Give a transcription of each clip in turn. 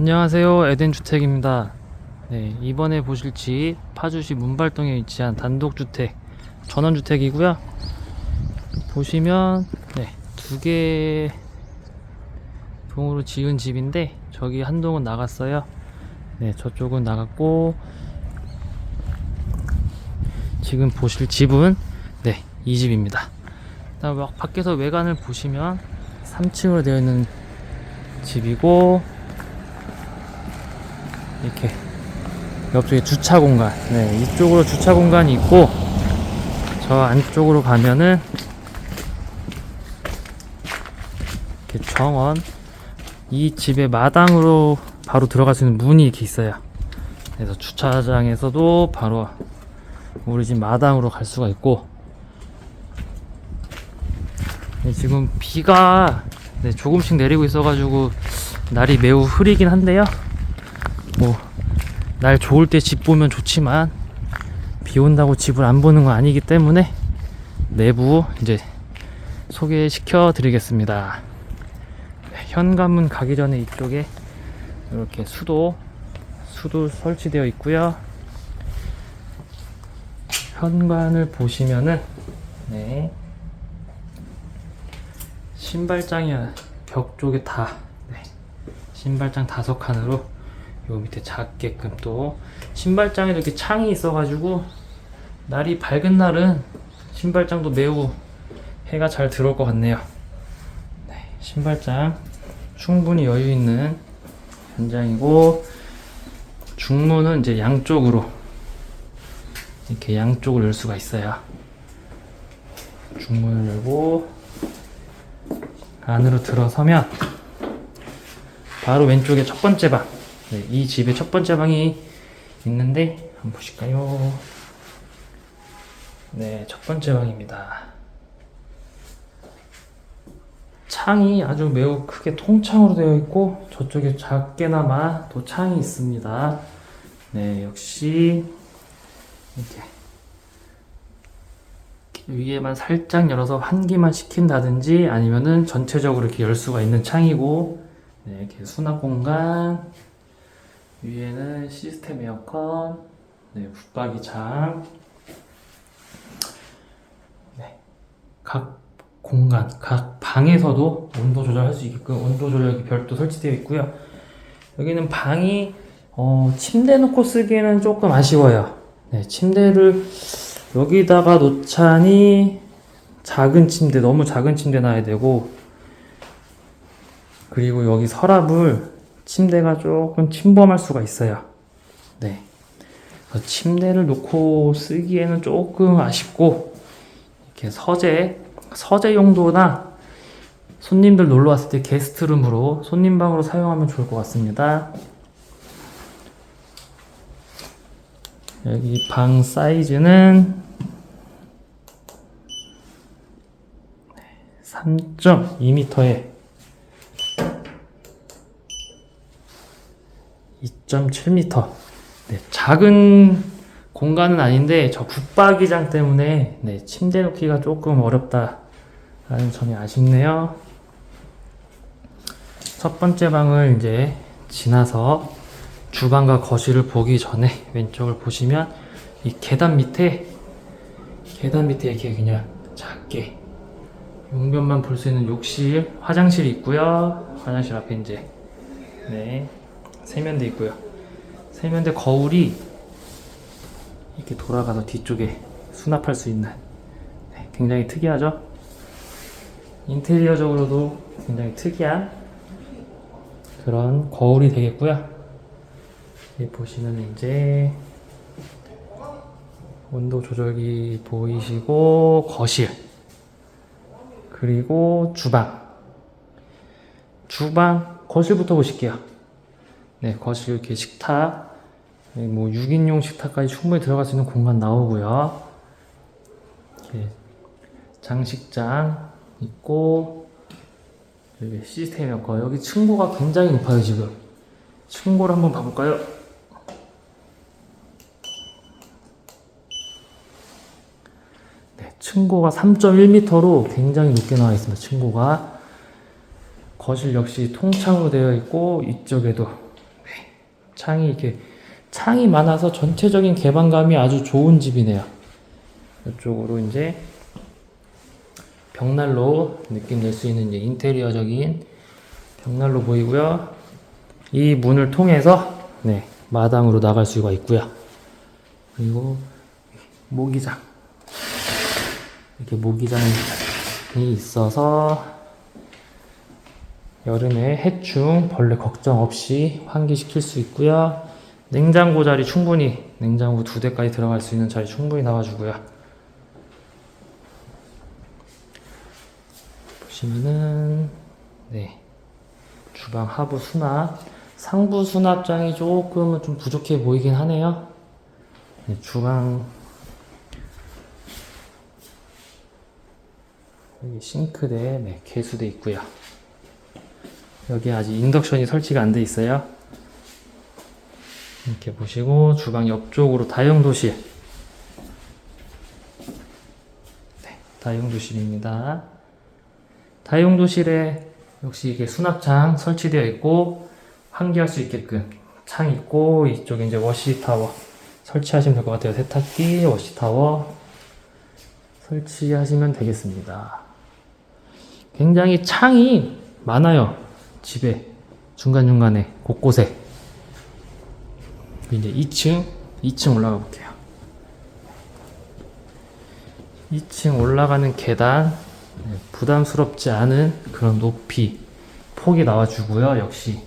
안녕하세요. 에덴주택입니다. 네, 이번에 보실 집 파주시 문발동에 위치한 단독주택 전원주택이고요. 보시면 네, 두개 동으로 지은 집인데 저기 한 동은 나갔어요. 네 저쪽은 나갔고 지금 보실 집은 네 이 집입니다. 밖에서 외관을 보시면 3층으로 되어 있는 집이고 이렇게 옆쪽에 주차 공간. 네 이쪽으로 주차 공간이 있고 저 안쪽으로 가면은 이렇게 정원 이 집의 마당으로 바로 들어갈 수 있는 문이 이렇게 있어요. 그래서 주차장에서도 바로 우리 집 마당으로 갈 수가 있고 네, 지금 비가 네, 조금씩 내리고 있어가지고 날이 매우 흐리긴 한데요 뭐 날 좋을 때 집 보면 좋지만 비 온다고 집을 안 보는 건 아니기 때문에 내부 이제 소개시켜 드리겠습니다. 네, 현관문 가기 전에 이쪽에 이렇게 수도 수도 설치되어 있고요. 현관을 보시면은 네 신발장이 벽 쪽에 다 네, 신발장 다섯 칸으로 요 밑에 작게끔 또 신발장에 이렇게 창이 있어가지고 날이 밝은 날은 신발장도 매우 해가 잘 들어올 것 같네요. 네, 신발장 충분히 여유 있는 현장이고 중문은 이제 양쪽으로 이렇게 양쪽을 열 수가 있어요. 중문을 열고 안으로 들어서면 바로 왼쪽에 첫 번째 방. 네, 이 집의 첫 번째 방이 있는데 한번 보실까요? 네, 첫 번째 방입니다. 창이 아주 매우 크게 통창으로 되어 있고 저쪽에 작게나마 또 창이 있습니다. 네, 역시 이렇게 위에만 살짝 열어서 환기만 시킨다든지 아니면은 전체적으로 이렇게 열 수가 있는 창이고 네, 이렇게 수납 공간 위에는 시스템 에어컨, 네, 붙박이 장, 네, 각 공간, 각 방에서도 온도 조절할 수 있게끔 온도 조절기 별도 설치되어 있고요. 여기는 방이 어, 침대 놓고 쓰기에는 조금 아쉬워요. 네, 침대를 여기다가 놓자니 작은 침대, 너무 작은 침대 놔야 되고 그리고 여기 서랍을 침대가 조금 침범할 수가 있어요. 네. 침대를 놓고 쓰기에는 조금 아쉽고, 이렇게 서재, 서재 용도나 손님들 놀러 왔을 때 게스트룸으로 손님 방으로 사용하면 좋을 것 같습니다. 여기 방 사이즈는 3.2m에 2.7m. 네, 작은 공간은 아닌데 저 붙박이장 때문에 네, 침대 놓기가 조금 어렵다라는 점이 아쉽네요. 첫 번째 방을 이제 지나서 주방과 거실을 보기 전에 왼쪽을 보시면 이 계단 밑에 계단 밑에 이렇게 그냥 작게 용변만 볼 수 있는 욕실, 화장실이 있고요. 화장실 앞에 이제 네 세면대 있고요. 세면대 거울이 이렇게 돌아가서 뒤쪽에 수납할 수 있는 네, 굉장히 특이하죠? 인테리어적으로도 굉장히 특이한 그런 거울이 되겠고요. 보시면 이제 온도 조절기 보이시고 거실 그리고 주방 주방 거실부터 보실게요. 네, 거실 이렇게 식탁, 네, 뭐 6인용 식탁까지 충분히 들어갈 수 있는 공간 나오고요. 이렇게 장식장 있고 여기 시스템이 없고 여기 층고가 굉장히 높아요 지금. 층고를 한번 봐볼까요? 네, 층고가 3.1m로 굉장히 높게 나와 있습니다. 층고가 거실 역시 통창으로 되어 있고 이쪽에도 창이 이렇게 창이 많아서 전체적인 개방감이 아주 좋은 집이네요. 이쪽으로 이제 벽난로 느낌 낼 수 있는 이제 인테리어적인 벽난로 보이고요. 이 문을 통해서 네, 마당으로 나갈 수가 있고요. 그리고 모기장 이렇게 모기장이 있어서 여름에 해충 벌레 걱정 없이 환기시킬 수 있고요. 냉장고 자리 충분히 냉장고 두 대까지 들어갈 수 있는 자리 충분히 나와주고요. 보시면은 네 주방 하부 수납 상부 수납장이 조금은 좀 부족해 보이긴 하네요. 네, 주방 여기 싱크대 네, 개수대 있고요. 여기 아직 인덕션이 설치가 안 돼 있어요. 이렇게 보시고 주방 옆쪽으로 다용도실. 네, 다용도실입니다. 다용도실에 역시 이게 수납장 설치되어 있고 환기할 수 있게끔 창 있고 이쪽에 이제 워시 타워 설치하시면 될 것 같아요. 세탁기, 워시 타워 설치하시면 되겠습니다. 굉장히 창이 많아요. 집에 중간중간에 곳곳에. 이제 2층 2층 올라가 볼게요. 2층 올라가는 계단 네, 부담스럽지 않은 그런 높이 폭이 나와주고요. 역시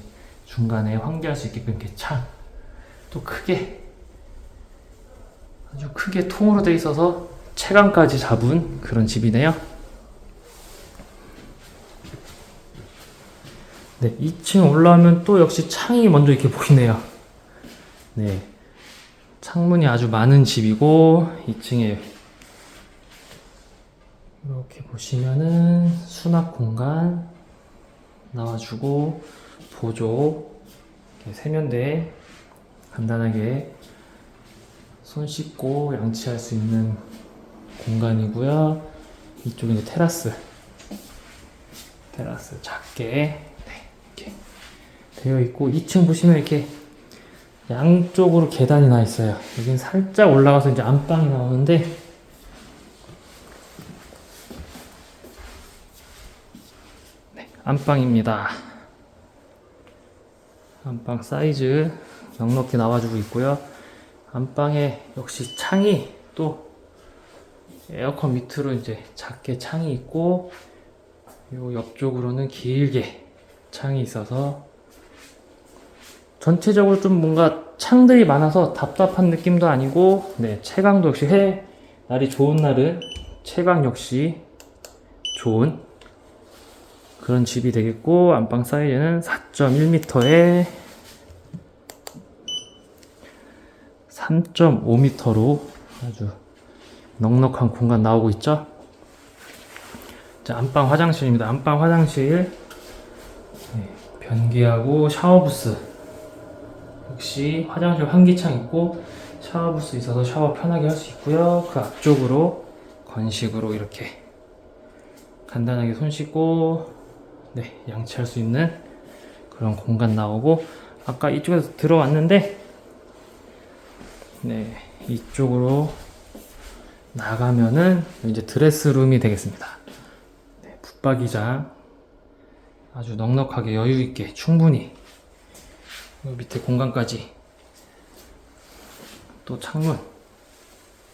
중간에 환기할 수 있게끔 이렇게 창또 크게 아주 크게 통으로 돼 있어서 채광까지 잡은 그런 집이네요 네, 2층 올라오면 또 역시 창이 먼저 이렇게 보이네요. 네. 창문이 아주 많은 집이고, 2층에 이렇게 보시면은 수납 공간 나와주고, 보조, 세면대 간단하게 손 씻고 양치할 수 있는 공간이고요. 이쪽에 테라스. 테라스 작게 되어 있고 2층 보시면 이렇게 양쪽으로 계단이 나 있어요. 여긴 살짝 올라가서 이제 안방이 나오는데 네, 안방입니다. 안방 사이즈 넉넉히 나와주고 있고요. 안방에 역시 창이 또 에어컨 밑으로 이제 작게 창이 있고 요 옆쪽으로는 길게 창이 있어서 전체적으로 좀 뭔가 창들이 많아서 답답한 느낌도 아니고 네 채광도 역시 해. 날이 좋은 날은 채광 역시 좋은 그런 집이 되겠고 안방 사이즈는 4.1m에 3.5m로 아주 넉넉한 공간 나오고 있죠? 자 안방 화장실입니다. 안방 화장실. 네, 변기하고 샤워 부스 역시 화장실 환기창 있고 샤워 부스 있어서 샤워 편하게 할 수 있고요. 그 앞쪽으로 건식으로 이렇게 간단하게 손 씻고 네, 양치할 수 있는 그런 공간 나오고 아까 이쪽에서 들어왔는데 네, 이쪽으로 나가면은 이제 드레스룸이 되겠습니다. 네, 붙박이장 아주 넉넉하게 여유 있게 충분히 밑에 공간까지 또 창문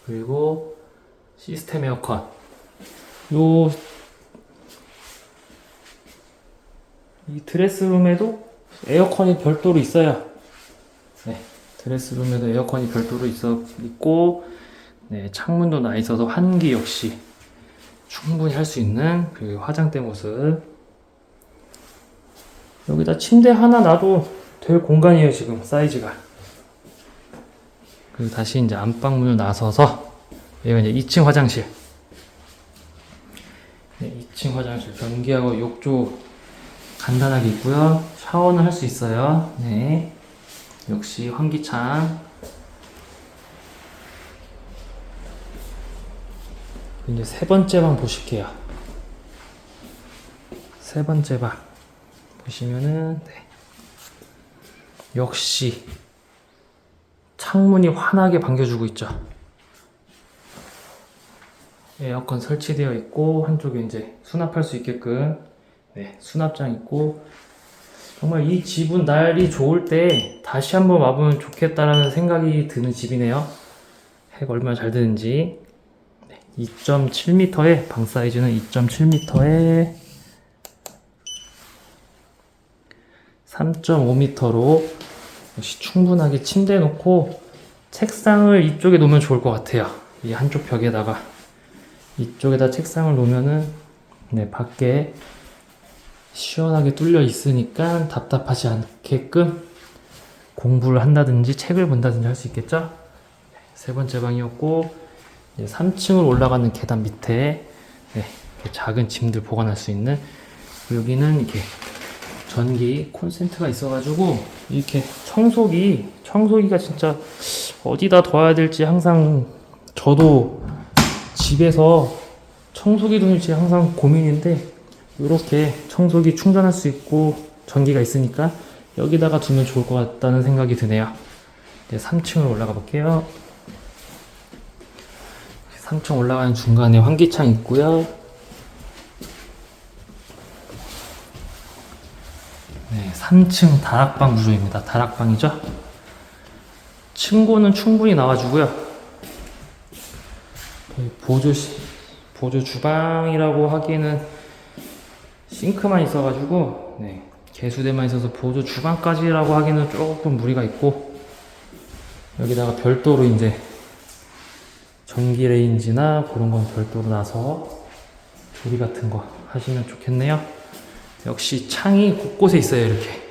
그리고 시스템 에어컨 요 이 드레스룸에도 에어컨이 별도로 있어요. 네, 드레스룸에도 에어컨이 별도로 있어 있고, 네, 창문도 나 있어서 환기 역시 충분히 할 수 있는 그 화장대 모습. 여기다 침대 하나 놔도 될 공간이에요 지금 사이즈가. 그리고 다시 이제 안방문을 나서서 여기가 이제 2층 화장실. 네, 2층 화장실. 변기하고 욕조 간단하게 있고요. 샤워는 할 수 있어요. 네. 역시 환기창. 이제 세 번째 방 보실게요. 세 번째 방 보시면은 네. 역시 창문이 환하게 반겨주고 있죠. 에어컨 설치되어 있고 한쪽에 이제 수납할 수 있게끔 네, 수납장 있고 정말 이 집은 날이 좋을 때 다시 한번 와보면 좋겠다라는 생각이 드는 집이네요. 해가 얼마나 잘 드는지 2.7m에 방 사이즈는 2.7m에 3.5m로 역시 충분하게 침대 놓고 책상을 이쪽에 놓으면 좋을 것 같아요. 이 한쪽 벽에다가 이쪽에다 책상을 놓으면은 네 밖에 시원하게 뚫려 있으니까 답답하지 않게끔 공부를 한다든지 책을 본다든지 할 수 있겠죠? 세 번째 방이었고 이제 3층을 올라가는 계단 밑에 네, 작은 짐들 보관할 수 있는 여기는 이렇게 전기 콘센트가 있어가지고 이렇게 청소기 청소기가 진짜 어디다 둬야 될지 항상 저도 집에서 청소기 두는지 항상 고민인데 이렇게 청소기 충전할 수 있고 전기가 있으니까 여기다가 두면 좋을 것 같다는 생각이 드네요. 이제 3층을 올라가 볼게요. 3층 올라가는 중간에 환기창 있고요. 네, 3층 다락방 구조입니다. 다락방이죠. 층고는 충분히 나와주고요. 네, 보조 시- 보조 주방이라고 하기에는 싱크만 있어가지고 네, 개수대만 있어서 보조 주방까지라고 하기는 조금 무리가 있고 여기다가 별도로 이제 전기 레인지나 그런 건 별도로 나서 조리 같은 거 하시면 좋겠네요. 역시 창이 곳곳에 있어요, 이렇게.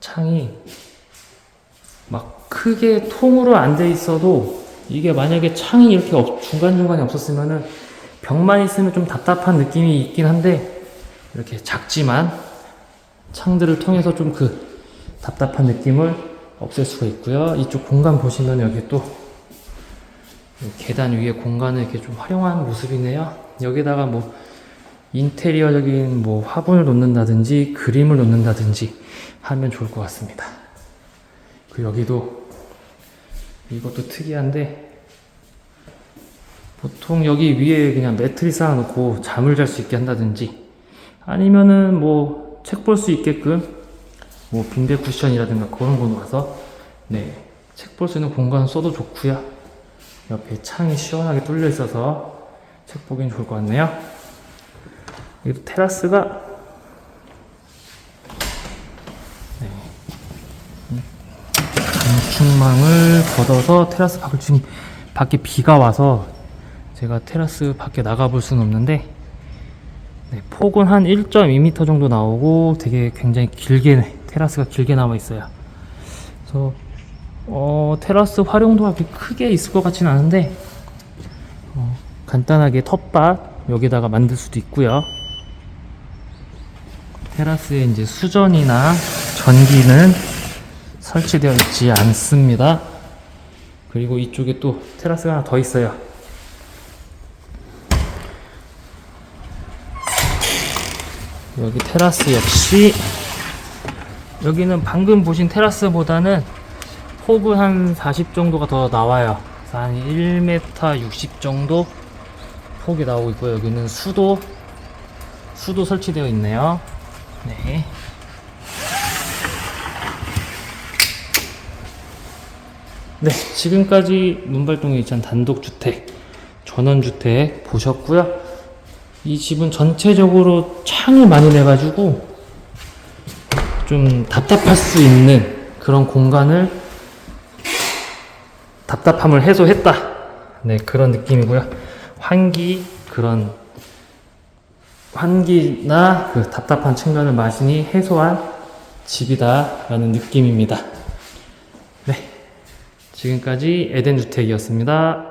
창이 막 크게 통으로 안 돼 있어도 이게 만약에 창이 이렇게 없- 중간중간에 없었으면은 벽만 있으면 좀 답답한 느낌이 있긴 한데 이렇게 작지만 창들을 통해서 좀 그 답답한 느낌을 없앨 수가 있고요. 이쪽 공간 보시면 여기 또 계단 위에 공간을 이렇게 좀 활용한 모습이네요. 여기다가 뭐 인테리어적인 뭐 화분을 놓는다든지 그림을 놓는다든지 하면 좋을 것 같습니다. 그 여기도 이것도 특이한데 보통 여기 위에 그냥 매트리스 하나 놓고 잠을 잘 수 있게 한다든지 아니면은 뭐 책 볼 수 있게끔 뭐 빈대 쿠션이라든가 그런 거 놓아서 네 책 볼 수 있는 공간 써도 좋고요. 옆에 창이 시원하게 뚫려 있어서 책 보기엔 좋을 것 같네요. 여기 테라스가 네. 단축망을 걷어서 테라스 밖을 지금 밖에 비가 와서 제가 테라스 밖에 나가볼 수는 없는데 네, 폭은 한 1.2m 정도 나오고 되게 굉장히 길게 테라스가 길게 나와 있어요. 그래서 어, 테라스 활용도가 그렇게 크게 있을 것 같지는 않은데 어, 간단하게 텃밭 여기다가 만들 수도 있고요. 테라스에 이제 수전이나 전기는 설치되어 있지 않습니다. 그리고 이쪽에 또 테라스가 하나 더 있어요. 여기 테라스 역시 여기는 방금 보신 테라스보다는 폭은 한 40 정도가 더 나와요. 한 1m 60 정도 폭이 나오고 있고요. 여기는 수도 수도 설치되어 있네요. 네. 네, 지금까지 문발동에 위치한 단독주택, 전원주택 보셨고요. 이 집은 전체적으로 창을 많이 내가지고 좀 답답할 수 있는 그런 공간을 답답함을 해소했다. 네, 그런 느낌이고요. 환기, 그런 환기나 그 답답한 측면을 많이 해소한 집이다라는 느낌입니다. 네. 지금까지 에덴 주택이었습니다.